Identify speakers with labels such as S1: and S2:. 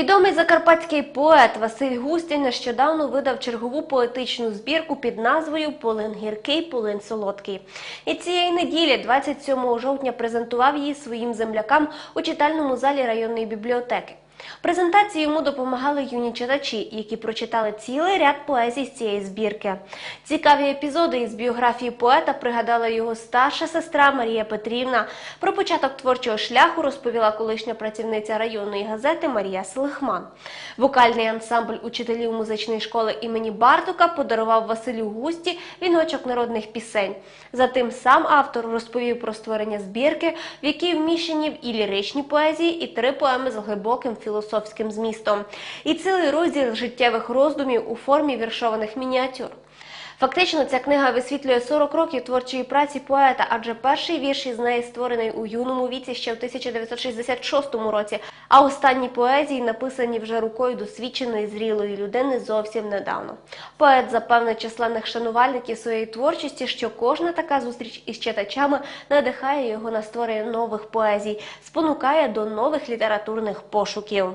S1: Відомий закарпатський поет Василь Густін нещодавно видав чергову поетичну збірку під назвою Полин гіркий, полин солодкий. І цієї неділі, 27 жовтня, презентував її своїм землякам у читальному залі районної бібліотеки. Презентації йому допомагали юні читачі, які прочитали цілий ряд поезій з цієї збірки. Цікаві епізоди із біографії поета пригадала його старша сестра Марія Петрівна. Про початок творчого шляху розповіла колишня працівниця районної газети Марія Селихман. Вокальний ансамбль учителів музичної школи імені Бартука подарував Василю Густі віночок народних пісень. Затим сам автор розповів про створення збірки, в якій вміщені і ліричні поезії, і три поеми з глибоким філософським змістом, і цілий розділ життєвих роздумів у формі віршованих мініатюр. Фактично, ця книга висвітлює 40 років творчої праці поета, адже перший вірш із неї створений у юному віці ще в 1966 році, а останні поезії написані вже рукою досвідченої зрілої людини зовсім недавно. Поет запевнив численних шанувальників своєї творчості, що кожна така зустріч із читачами надихає його на створення нових поезій, спонукає до нових літературних пошуків.